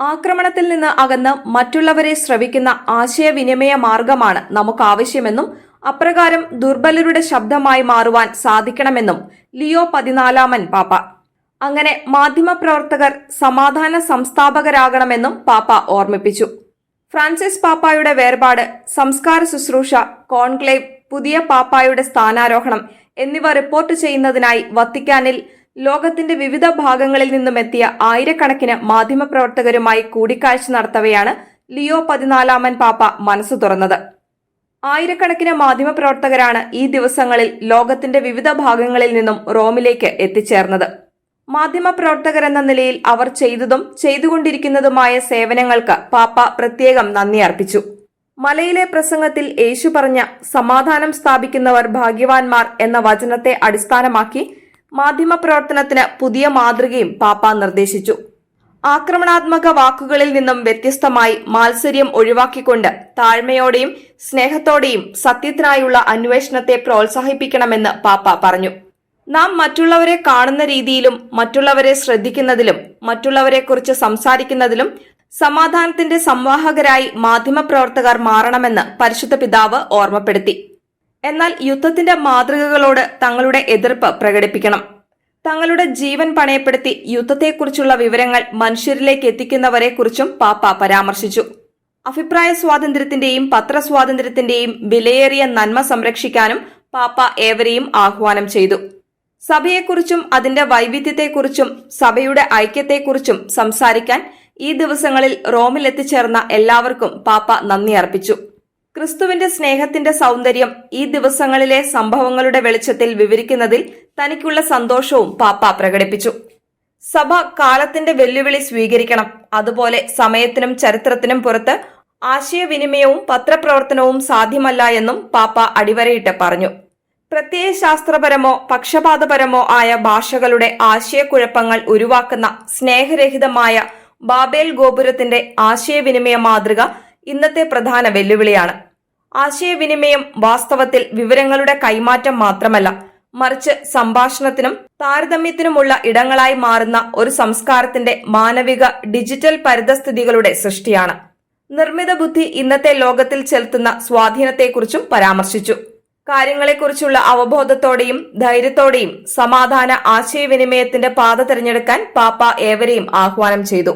ആക്രമണത്തിൽ നിന്ന് അകന്ന് മറ്റുള്ളവരെ ശ്രവിക്കുന്ന ആശയവിനിമയ മാർഗമാണ് നമുക്കാവശ്യമെന്നും അപ്രകാരം ദുർബലരുടെ ശബ്ദമായി മാറുവാൻ സാധിക്കണമെന്നും ലിയോ പതിനാലാമൻ പാപ്പ. അങ്ങനെ മാധ്യമപ്രവർത്തകർ സമാധാന സംസ്ഥാപകരാകണമെന്നും പാപ്പ ഓർമ്മിപ്പിച്ചു. ഫ്രാൻസിസ് പാപ്പായുടെ വേർപാട് സംസ്കാര ശുശ്രൂഷ കോൺക്ലേവ് പുതിയ പാപ്പായുടെ സ്ഥാനാരോഹണം എന്നിവ റിപ്പോർട്ട് ചെയ്യുന്നതിനായി വത്തിക്കാനിൽ ലോകത്തിന്റെ വിവിധ ഭാഗങ്ങളിൽ നിന്നും എത്തിയ ആയിരക്കണക്കിന് മാധ്യമപ്രവർത്തകരുമായി കൂടിക്കാഴ്ച നടത്തവെയാണ് ലിയോ പതിനാലാമൻ പാപ്പ മനസ്സു തുറന്നത്. ആയിരക്കണക്കിന് മാധ്യമപ്രവർത്തകരാണ് ഈ ദിവസങ്ങളിൽ ലോകത്തിന്റെ വിവിധ ഭാഗങ്ങളിൽ നിന്നും റോമിലേക്ക് എത്തിച്ചേർന്നത്. മാധ്യമപ്രവർത്തകർ എന്ന നിലയിൽ അവർ ചെയ്തതും ചെയ്തുകൊണ്ടിരിക്കുന്നതുമായ സേവനങ്ങൾക്ക് പാപ്പ പ്രത്യേകം നന്ദി അർപ്പിച്ചു. മലയിലെ പ്രസംഗത്തിൽ യേശു പറഞ്ഞ സമാധാനം സ്ഥാപിക്കുന്നവർ ഭാഗ്യവാന്മാർ എന്ന വചനത്തെ അടിസ്ഥാനമാക്കി മാധ്യമപ്രവർത്തനത്തിന് പുതിയ മാതൃകയും പാപ്പ നിർദ്ദേശിച്ചു. ആക്രമണാത്മക വാക്കുകളിൽ നിന്നും വ്യത്യസ്തമായി മാത്സര്യം ഒഴിവാക്കിക്കൊണ്ട് താഴ്മയോടെയും സ്നേഹത്തോടെയും സത്യത്തിനായുള്ള അന്വേഷണത്തെ പ്രോത്സാഹിപ്പിക്കണമെന്ന് പാപ്പ പറഞ്ഞു. നാം മറ്റുള്ളവരെ കാണുന്ന രീതിയിലും മറ്റുള്ളവരെ ശ്രദ്ധിക്കുന്നതിലും മറ്റുള്ളവരെക്കുറിച്ച് സംസാരിക്കുന്നതിലും സമാധാനത്തിന്റെ സംവാഹകരായി മാധ്യമപ്രവർത്തകർ മാറണമെന്ന് പരിശുദ്ധ പിതാവ് ഓർമ്മപ്പെടുത്തി. എന്നാൽ യുദ്ധത്തിന്റെ മാതൃകകളോട് തങ്ങളുടെ എതിർപ്പ് പ്രകടിപ്പിക്കണം. തങ്ങളുടെ ജീവൻ പണയപ്പെടുത്തി യുദ്ധത്തെക്കുറിച്ചുള്ള വിവരങ്ങൾ മനുഷ്യരിലേക്ക് എത്തിക്കുന്നവരെക്കുറിച്ചും പാപ്പ പരാമർശിച്ചു. അഭിപ്രായ സ്വാതന്ത്ര്യത്തിന്റെയും പത്രസ്വാതന്ത്ര്യത്തിന്റെയും വിലയേറിയ നന്മ സംരക്ഷിക്കാനും പാപ്പ ഏവരെയും ആഹ്വാനം ചെയ്തു. സഭയെക്കുറിച്ചും അതിന്റെ വൈവിധ്യത്തെക്കുറിച്ചും സഭയുടെ ഐക്യത്തെക്കുറിച്ചും സംസാരിക്കാൻ ഈ ദിവസങ്ങളിൽ റോമിൽ എത്തിച്ചേർന്ന എല്ലാവർക്കും പാപ്പ നന്ദി അർപ്പിച്ചു. ക്രിസ്തുവിന്റെ സ്നേഹത്തിന്റെ സൗന്ദര്യം ഈ ദിവസങ്ങളിലെ സംഭവങ്ങളുടെ വെളിച്ചത്തിൽ വിവരിക്കുന്നതിൽ തനിക്കുള്ള സന്തോഷവും പാപ്പ പ്രകടിപ്പിച്ചു. സഭ കാലത്തിന്റെ വെല്ലുവിളി സ്വീകരിക്കണം. അതുപോലെ സമയത്തിനും ചരിത്രത്തിനും പുറത്ത് ആശയവിനിമയവും പത്രപ്രവർത്തനവും സാധ്യമല്ല എന്നും പാപ്പ അടിവരയിട്ട് പറഞ്ഞു. പ്രത്യയശാസ്ത്രപരമോ പക്ഷപാതപരമോ ആയ ഭാഷകളുടെ ആശയക്കുഴപ്പങ്ങൾ ഉരുവാക്കുന്ന സ്നേഹരഹിതമായ ബാബേൽ ഗോപുരത്തിന്റെ ആശയവിനിമയ മാതൃക ഇന്നത്തെ പ്രധാന വെല്ലുവിളിയാണ്. ആശയവിനിമയം വാസ്തവത്തിൽ വിവരങ്ങളുടെ കൈമാറ്റം മാത്രമല്ല മറിച്ച് സംഭാഷണത്തിനും താരതമ്യത്തിനുമുള്ള ഇടങ്ങളായി മാറുന്ന ഒരു സംസ്കാരത്തിന്റെ മാനവിക ഡിജിറ്റൽ പരിതസ്ഥിതികളുടെ സൃഷ്ടിയാണ്. നിർമ്മിത ബുദ്ധി ഇന്നത്തെ ലോകത്തിൽ ചെലുത്തുന്ന സ്വാധീനത്തെക്കുറിച്ചും പരാമർശിച്ചു. കാര്യങ്ങളെക്കുറിച്ചുള്ള അവബോധത്തോടെയും ധൈര്യത്തോടെയും സമാധാന ആശയവിനിമയത്തിന്റെ പാത തിരഞ്ഞെടുക്കാൻ പാപ്പ ഏവരെയും ആഹ്വാനം ചെയ്തു.